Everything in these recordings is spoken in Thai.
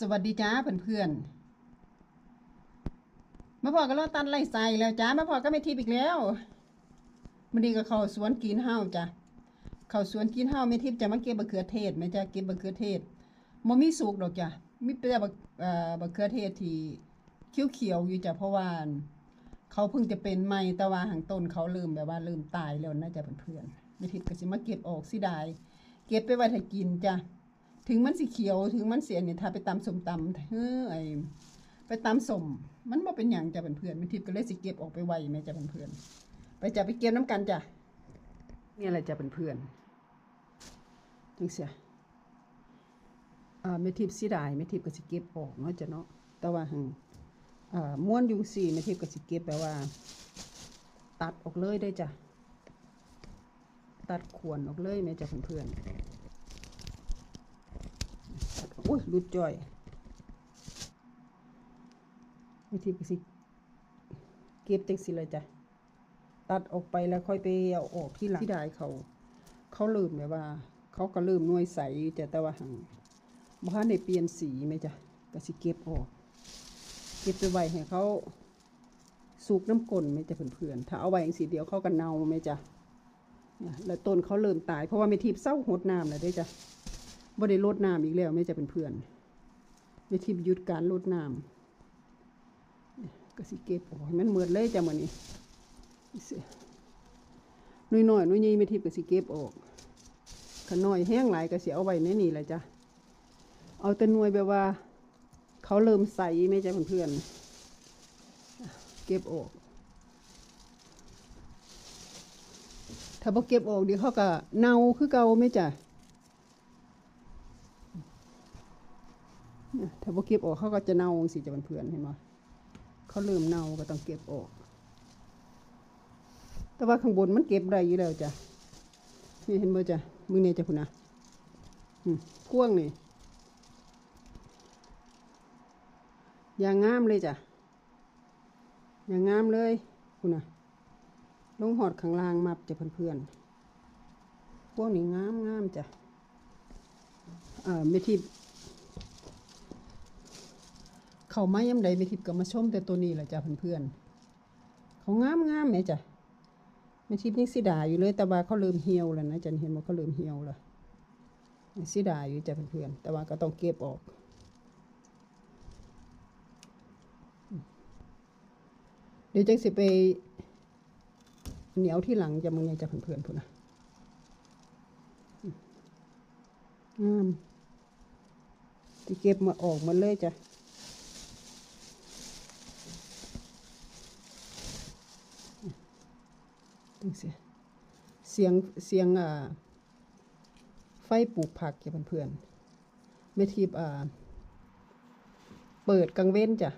สวัสดีจ้าเพื่อนๆมาพอก็เราตันไล่ใส่แล้วจ้ามาพอก็ไม่ทิพย์อีกแล้วมันดีกับเขาสวนกินห้าวจ้ะเขาสวนกินห้าวไม่ทิพย์จะมาเก็บมะเขือเทศไหมจ้ะเก็บมะเขือเทศมันมีสุกดอกจ้ะมีแต่บักเอ่อมะเขือเทศที่เขียวๆอยู่จ้ะเพราะว่าเขาเพิ่งจะเป็นใหม่ต่ว่าหางต้นเขาลืมแบบว่าลืมตายแล้วน่าจะเพื่อนๆไม่ทิพย์ก็สิมาเก็บออกสิได้เก็บไปไว้ถ้ากินจ้ะ ถึงมันสีเขียวถึงมันเสียเนี่ยถ้าไปตำสมตำเฮ้อไอไปตำสมมันบ่เป็นหยังจ้ะเพื่อนๆไม่ทิพย์ก็เลยสิเก็บออกไปไวแม่จ้ะเพื่อนไปจ้ะไปเก็บน้ำกันจ้ะนี่อะไรจ้ะเพื่อนจังเสียอ่าแม่ทิพย์สิได้แม่ทิพย์ก็สิเก็บออกเนาะจ้ะเนาะแต่ว่าหังอ่าม้วนยุงสี่แม่ทิพย์ก็สิเก็บแบบว่า ตัดออกเลยได้จ้ะตัดขวนออกเลยแม่จ้ะเพื่อนๆ อุ้ยรุดจ่อยวิธีก็สิเก็บจังสิเลยจ้ะตัดออกไปแล้วค่อยไปเอาออกที่หลังที่ได้เขา เขาลืมแบบว่า เขาก็ลืมน่วยใสอยู่จ้ะแต่ว่าหังบ้านได้เปลี่ยนสีไหมจ้ะก็สิเก็บออก เก็บไปไว้ให้เขาสุกน้ำกลนไหมจ้ะเพื่อนๆถ้าเอาไว้อย่างสีเดียวเขาก็เน่าไหมจ้ะแล้วต้นเขาเริ่มตายเพราะว่าไม่ทิพย์เศร้าหดน้ำแล้วเด้วยจ้ะ บ่ได้ลดน้ำอีกแล้วแม่จะเป็นเพื่อนไม่ทิพย์หยุดการลดน้ำก็สิเก็บโอ้ยมันเหมือนเลยจ้ะมื้อนี้เสียน้อยน้อยใหญ่ไม่ทิพย์ก็สิเก็บออกขน้อยแห้งหลายก็สิเอาไว้ในนี่แหละจ้ะเอาแต่หน่วยแบบว่า เขาเริ่มใสแม่จะเป็นเพื่อนเก็บออกถ้าบ่เก็บออกเดี๋ยวเขาก็เน่าคือเก่าไม่จ้ะ เนี่ย ถ้าบ่เก็บออกเขาก็จะเน่าสิจะเป็นเพื่อนเห็นไหมเขาเริ่มเน่าก็ต้องเก็บออก แต่ว่าข้างบนมันเก็บได้อยู่แล้วจ้ะนี่เห็นบ่จ้ะมือเนี่ยจ้ะคุณนะอืมพ่วงนี่อย่างงามเลยจ้ะอย่างงามเลยคุณนะลงหอดข้างล่างมับจะเพื่อนๆพวกนี้งามงามจ้ะเอ่อไม่ที่ เขามาย่ำใดไม่ทิพย์ก็มาชมแต่ตัวนี้แหละจ้ะเพื่อนๆเขางามงามไหมจ้ะไม่ทิพย์ยังสิดาอยู่เลยแต่ว่าเขาเริ่มเหี่ยวแล้วนะจันเห็นว่าเขาเริ่มเหี่ยวแล้วยังสิดาอยู่จ้ะเพื่อนๆแต่ว่าก็ต้องเก็บออกเดี๋ยวจังสิไปเหนียวที่หลังจะมึงไงจ้ะเพื่อนๆพุ่นนะงามที่เก็บมาออกมาเลยจ้ะ จังเสียเสียงเสียงอ่าไฟปลูกผักจ้ะเพื่อนๆแม่ทิพย์อ่าเปิดกลางเว้นจ้ะ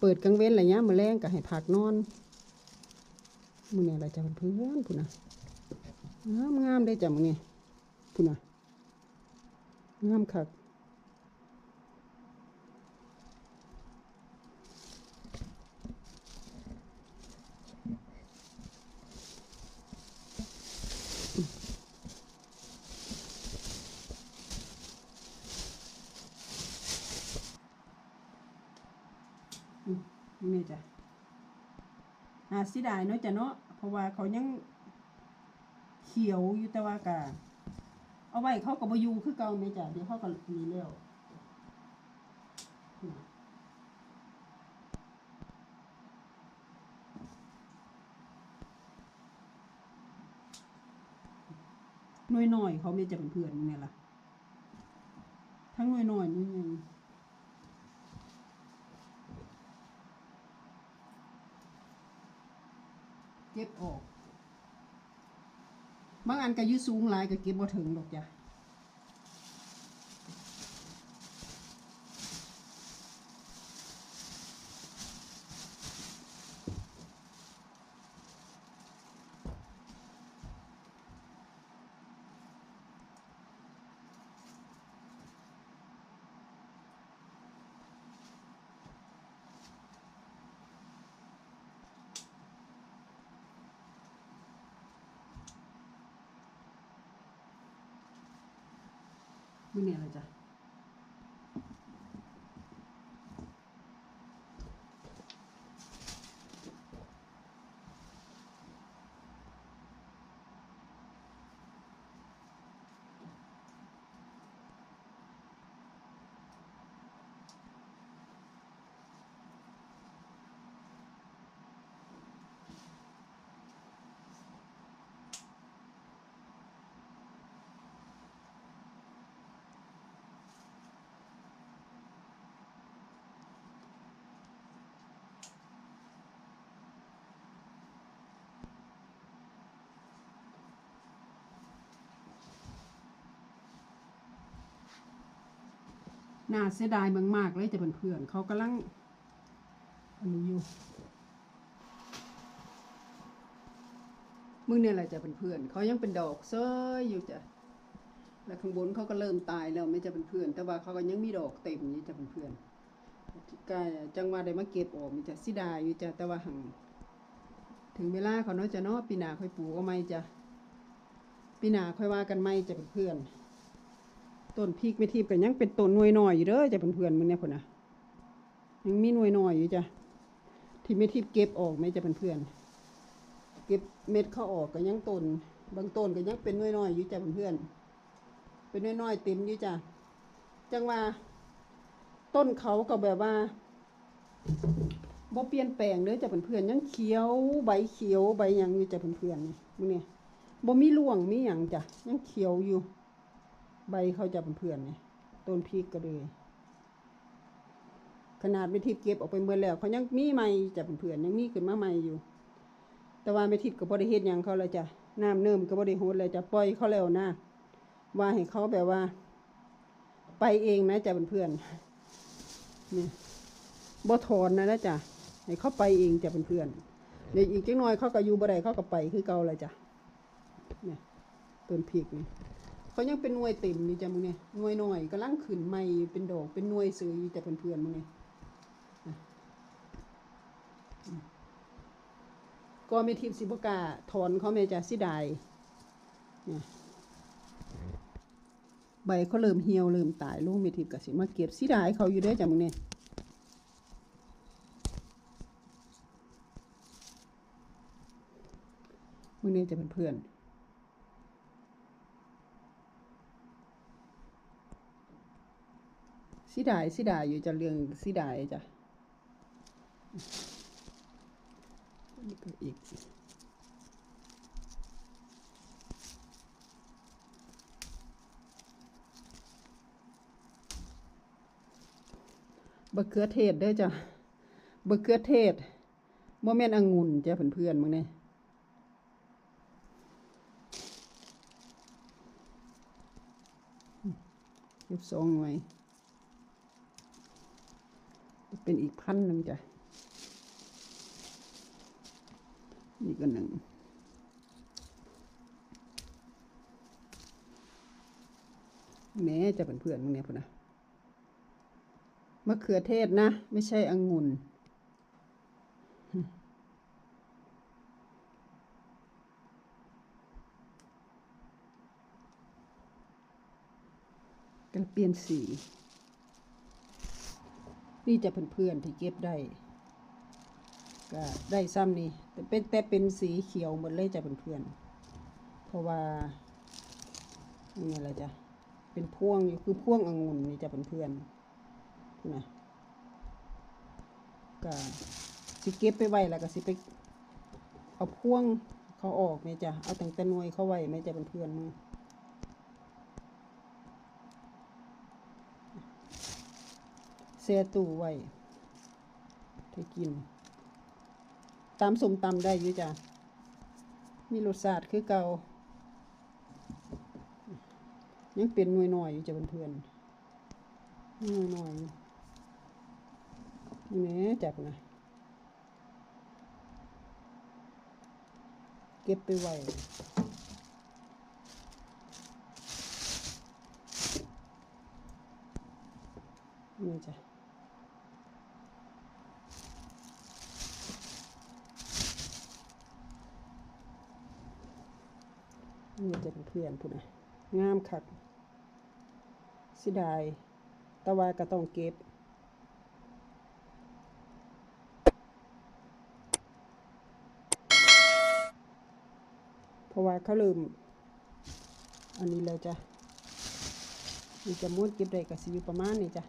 เปิดกลางเว้นอะไรเงี้ยมาแรงก็ให้ผักนอนมือเนี่ยอะไรจ้ะเพื่อนๆพุ่นนะงามงามได้จ้ะมือเนี่ยพุ่นนะงามคัก อืม นี่จ้ะอาสิได้เนาะจ้ะเนาะเพราะว่าเขายังเขียวอยู่แต่ว่ากะเอาไว้เขาก็บอยู่คือเก่าแม่จ้ะเดี๋ยวเขาก็หนีแล้วหน่วยน้อยเขาไม่จะเป็นเพื่อนนี่ยล่ะทั้งหน่อยหน่วยใหญ่ เก็บออก บางอันก็ยืดสูงหลายก็เก็บบ่ถึงดอกจ้ะ มื้อนี้ล่ น่าเสียดายมากๆเลยจะเป็นเพื่อนๆเขากำลังอันนี้อยู่มึงเนี่ยแหละจะเป็นเพื่อนเขายังเป็นดอกเซยอยู่จ้ะแล้วข้างบนเขาก็เริ่มตายแล้วไม่จะเป็นเพื่อน แต่ว่าเขาก็ยังมีดอกเต็มอยู่จะเป็นเพื่อนกายจังหว่าได้มาเก็บออกมีจะสิดายอยู่จ้ะแต่ว่าหังถึงเวลาเขาเนาะจะเนาะปีหน้าค่อยปลูกก็ไม่จ้ะปีหน้าค่อยว่ากันไม่จะเป็นเพื่อน ต้นพริกไม่ทิพย์ก็ยังเป็นต้นหน่วยน้อยอยู่เด้อจะเป็นเพื่อนมึงเนี่ยคนน่ะยังมีหน่วยน้อยอยู่จ้ะที่ไม่ทิพเก็บออกไหม่จะเป็นเพื่อนเก็บเม็ดเขาออกก็ยังต้นบางต้นก็ยังเป็นน้อยๆอยู่จ้ะเพื่อนๆเป็นนวยน้อยเต็มอยู่จ้ะจังว่า ต้นเขาก็แบบว่าบ่เปลี่ยนแปลงเด้อจ้ะเพื่อนๆยังเขียวใบเขียวใบยังอยู่จ้ะเพื่อนๆนี่มึงเนี่ยบ่มีร่วงมีหยังจ้ะยังเขียวอยู่ ใบเขาจะเพื่อนๆนี่ต้นพริกก็เลย ขนาดไม่ทิพย์เก็บออกไปเมื่อแล้วเขายังมีใหม่จะเพื่อนยังมีขึ้นมาใหม่อยู่ แต่ว่าไม่ทิพย์ก็บ่ได้เฮ็ดหยังเขาเลยจ้ะน้ำเนิ่มก็บ่ได้โหดเลยจะปล่อยเขาแล้วนะว่าให้เขาแบบว่า ไปเองนะจะเพื่อนๆนี่บ่ถอนนะนะจ้ะให้เขาไปเองจะเพื่อนเดี๋ยวอีกจักน่อยเขาก็อยู่บ่ได้เขาก็ไปคือเก่าเลยจ้ะเนี่ยต้นพริกนี่ เขายังเป็นหน่วยเต็มนี่จ้ะมึงเนี่ยหน่วยหน้อยกำลังขึ้นใหม่เป็นดอกเป็นหน่วยซื้ออยู่จ้ะเพื่อนๆมึงเนี่ยก็ไม่ทิพสิบกาถอนเขาแม่จ้ะสิได้เนี่ยใบเขาเริ่มเหี่ยวเริ่มตายลูกม่ทิพย์ก็สิมาเก็บสิได้เขาอยู่เด้จ้ะมึงเนี่ยมึงเนี่ยจะเป็นเพื่อน สิดายสิดายอยู่จะเรื่องสิดายจ้ะนี่ก็อีกบะเขือเทศเด้อจ้ะบะเขือเทศบ่แม่นองุ่นจ้ะเพื่อนๆมึงเนี่ยเก็บสองหน่วย เป็นอีกพันหนึ่งจ้ะ นี่ก็หนึ่ง แม้จะเป็นเพื่อนมึงเนี่ยพุ่นนะมะเขือเทศนะ ไม่ใช่องุ่นกันเปลี่ยนสี นี่จะเป็นเพื่อนที่เก็บได้ก็ได้ซ้ำนี่แต่เป็นแต่เป็นสีเขียวหมดเลยจะเป็นเพื่อนเพราะว่านี่อะไรจ้ะเป็นพ่วงอยู่คือพ่วงองุ่นนี่จะเป็นเพื่อนนะก็สิเก็บไปไว้แล้วก็สิไปเอาพ่วงเขาออกไหมจ้ะเอาแต่งแต่หน่วยเขาไว้ไหมจะเพื่อนมึ งเสียตู้ไว้ให้กิน ตามสมตำได้อยู่จ้ะ มีรสชาติคือเก่ายังเป็นหน่วยหน่อยอยู่จ้ะเพื่อนๆหน่วยหน่อยนี่แหน่จับนะเก็บไปไว้นี่จ้ะ นี่จะเป็นเพื่อนพุ่นนะงามคักสิดายตะวาก็ต้องเก็บ เพราะว่าเขาลืม อันนี้แล้วจ้ะนี่จะม้วนเก็บได้กับสิอยู่ประมาณนี้จ้ะ